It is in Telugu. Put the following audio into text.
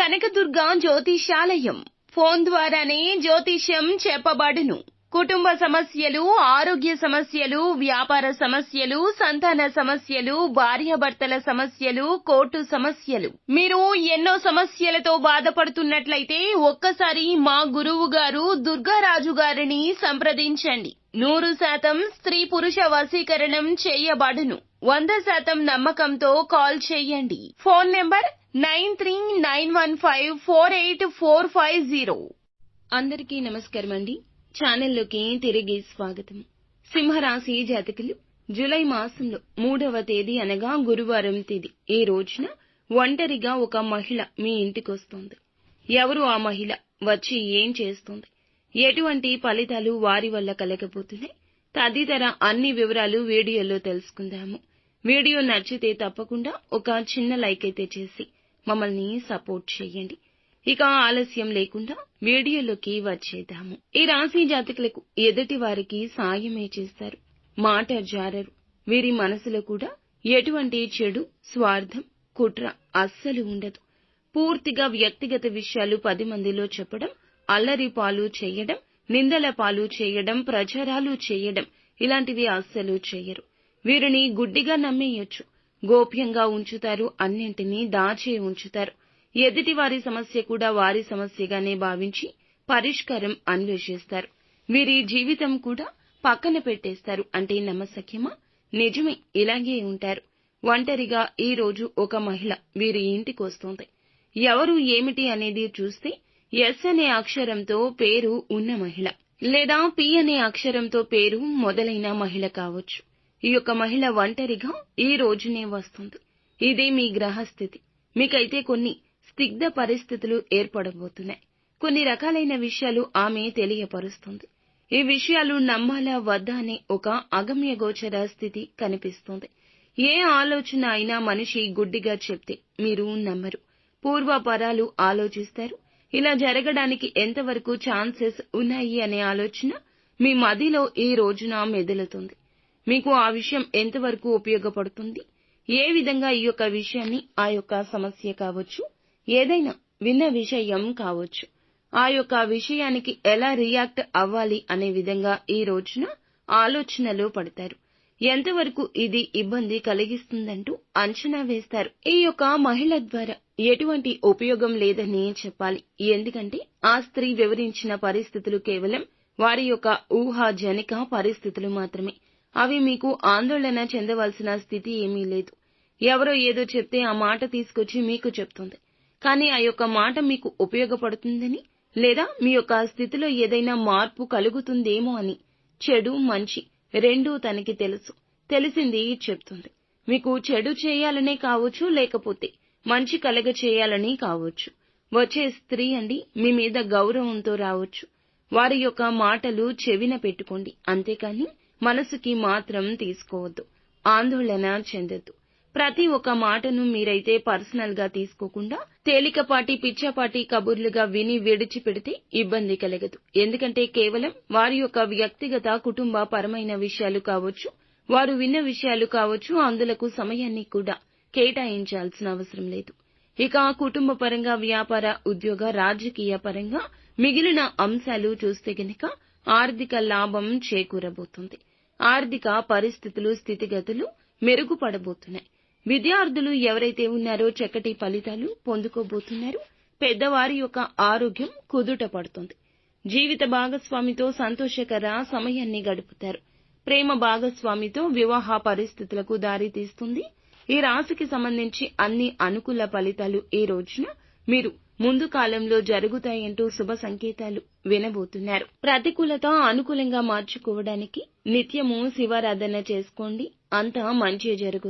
కనకదుర్గ జ్యోతిషాలయం. ఫోన్ ద్వారానే జ్యోతిష్యం చెప్పబడును. కుటుంబ సమస్యలు ఆరోగ్య సమస్యలు వ్యాపార సమస్యలు సంతాన సమస్యలు భార్యాభర్తల సమస్యలు కోర్టు సమస్యలు. మీరు ఎన్నో సమస్యలతో బాధపడుతున్నట్లయితే ఒక్కసారి మా గురువు గారు దుర్గారాజు గారిని సంప్రదించండి. నూరు శాతం స్త్రీ పురుష వశీకరణం చేయబడును. వంద శాతం నమ్మకంతో కాల్ చేయండి. Phone number nine three nine one five four eight four five zero. అందరికీ నమస్కారం అండి. ఛానల్లోకి తిరిగి స్వాగతం. సింహరాశి జాతకులు జూలై మాసంలో మూడవ తేదీ అనగా గురువారం తేదీ. ఈ రోజున ఒంటరిగా ఒక మహిళ మీ ఇంటికి వస్తోంది ఎవరు ఆ మహిళ? వచ్చి ఏం చేస్తుంది? ఎటువంటి ఫలితాలు వారి వల్ల కలగబోతున్నాయి? తదితర అన్ని వివరాలు వీడియోలో తెలుసుకుందాము. వీడియో నచ్చితే తప్పకుండా ఒక చిన్న లైక్ అయితే చేసి మమ్మల్ని సపోర్ట్ చేయండి ఇక ఆలస్యం లేకుండా వీడియోలోకి వచ్చేద్దాము. ఈ రాశి జాతకులకు ఎదుటి వారికి సాయమే చేస్తారు. మాట జారరు. వీరి మనసులో కూడా ఎటువంటి చెడు స్వార్థం కుట్ర అస్సలు ఉండదు. పూర్తిగా వ్యక్తిగత విషయాలు పది మందిలో చెప్పడం అల్లరి పాలు చేయడం నిందల పాలు చేయడం ప్రచారాలు చేయడం ఇలాంటివి అస్సలు చేయరు. వీరిని గుడ్డిగా నమ్మేయొచ్చు. గోప్యంగా ఉంచుతారు అన్నింటినీ దాచే ఉంచుతారు. ఎదుటి వారి సమస్య కూడా వారి సమస్యగానే భావించి పరిష్కారం అన్వేషిస్తారు. వీరి జీవితం కూడా పక్కన పెట్టేస్తారు. అంటే నమ్మసఖ్యమా నిజమే ఇలాగే ఉంటారు. ఒంటరిగా ఈ రోజు ఒక మహిళ వీరి ఇంటికి వస్తుంది. ఎవరు ఏమిటి అనేది చూస్తే ఎస్ అనే అక్షరంతో పేరు ఉన్న మహిళ. లేదా పి అనే అక్షరంతో పేరు మొదలైన మహిళ కావచ్చు. ఈ యొక్క మహిళ ఒంటరిగా ఈ రోజునే వస్తుంది. ఇదే మీ గ్రహస్థితి. మీకైతే కొన్ని స్నిగ్ధ పరిస్థితులు ఏర్పడబోతున్నాయి. కొన్ని రకాలైన విషయాలు ఆమె తెలియపరుస్తుంది. ఈ విషయాలు నమ్మాలా వద్దా అనే ఒక అగమ్య గోచర స్థితి కనిపిస్తుంది. ఏ ఆలోచన అయినా మనిషి గుడ్డిగా చెప్తే మీరు నమ్మరు. పూర్వపరాలు ఆలోచిస్తారు. ఇలా జరగడానికి ఎంతవరకు ఛాన్సెస్ ఉన్నాయి అనే ఆలోచన మీ మదిలో ఈ రోజున మెదులుతుంది. మీకు ఆ విషయం ఎంతవరకు ఉపయోగపడుతుంది? ఏ విధంగా ఈ యొక్క విషయాన్ని ఆ యొక్క సమస్య కావచ్చు ఏదైనా విన్న విషయం కావచ్చు ఆ యొక్క విషయానికి ఎలా రియాక్ట్ అవ్వాలి అనే విధంగా ఈ రోజున ఆలోచనలు పడతారు. ఎంతవరకు ఇది ఇబ్బంది కలిగిస్తుందంటూ అంచనా వేస్తారు. ఈ యొక్క మహిళ ద్వారా ఎటువంటి ఉపయోగం లేదని చెప్పాలి. ఎందుకంటే ఆ స్త్రీ వివరించిన పరిస్థితులు కేవలం వారి యొక్క ఊహాజనిక పరిస్థితులు మాత్రమే. అవి మీకు ఆందోళన చెందవలసిన స్థితి ఏమీ లేదు. ఎవరో ఏదో చెప్తే ఆ మాట తీసుకొచ్చి మీకు చెప్తుంది. కానీ ఆ యొక్క మాట మీకు ఉపయోగపడుతుందని లేదా మీ యొక్క స్థితిలో ఏదైనా మార్పు కలుగుతుందేమో అని చెడు మంచి రెండూ తనకి తెలుసు. తెలిసింది చెప్తుంది. మీకు చెడు చేయాలనే కావచ్చు లేకపోతే మంచి కలగ చేయాలని కావచ్చు. వచ్చే స్త్రీ అండి మీ మీద గౌరవంతో రావచ్చు. వారి యొక్క మాటలు చెవిన పెట్టుకోండి. అంతేకాని మనసుకి మాత్రం తీసుకోవద్దు. ఆందోళన చెందొద్దు. ప్రతి ఒక్క మాటను మీరైతే పర్సనల్గా తీసుకోకుండా తేలికపాటి పిచ్చపాటి కబుర్లుగా విని విడిచిపెడితే ఇబ్బంది కలగదు. ఎందుకంటే కేవలం వారి యొక్క వ్యక్తిగత కుటుంబ పరమైన విషయాలు కావచ్చు వారు విన్న విషయాలు కావచ్చు అందులకు సమయాన్ని కూడా కేటాయించాల్సిన అవసరం లేదు. ఇక కుటుంబ పరంగా వ్యాపార ఉద్యోగ రాజకీయ పరంగా మిగిలిన అంశాలు చూస్తే గనక ఆర్థిక లాభం చేకూరబోతుంది. ఆర్థిక పరిస్థితులు స్థితిగతులు మెరుగుపడబోతున్నాయి. విద్యార్థులు ఎవరైతే ఉన్నారో చక్కటి ఫలితాలు పొందుకోబోతున్నారు. పెద్దవారి యొక్క ఆరోగ్యం కుదుట పడుతుంది. జీవిత భాగస్వామితో సంతోషకర సమయాన్ని గడుపుతారు. ప్రేమ భాగస్వామితో వివాహ పరిస్థితులకు దారి తీస్తుంది. ఈ రాశికి సంబంధించి అన్ని అనుకూల ఫలితాలు ఈ రోజున మీరు ముందు కాలంలో జరుగుతాయంటూ శుభ సంకేతాలు వినబోతున్నారు. ప్రతికూలత అనుకూలంగా మార్చుకోవడానికి నిత్యము శివారాధన చేసుకోండి. అంతా మంచి జరుగుతుంది.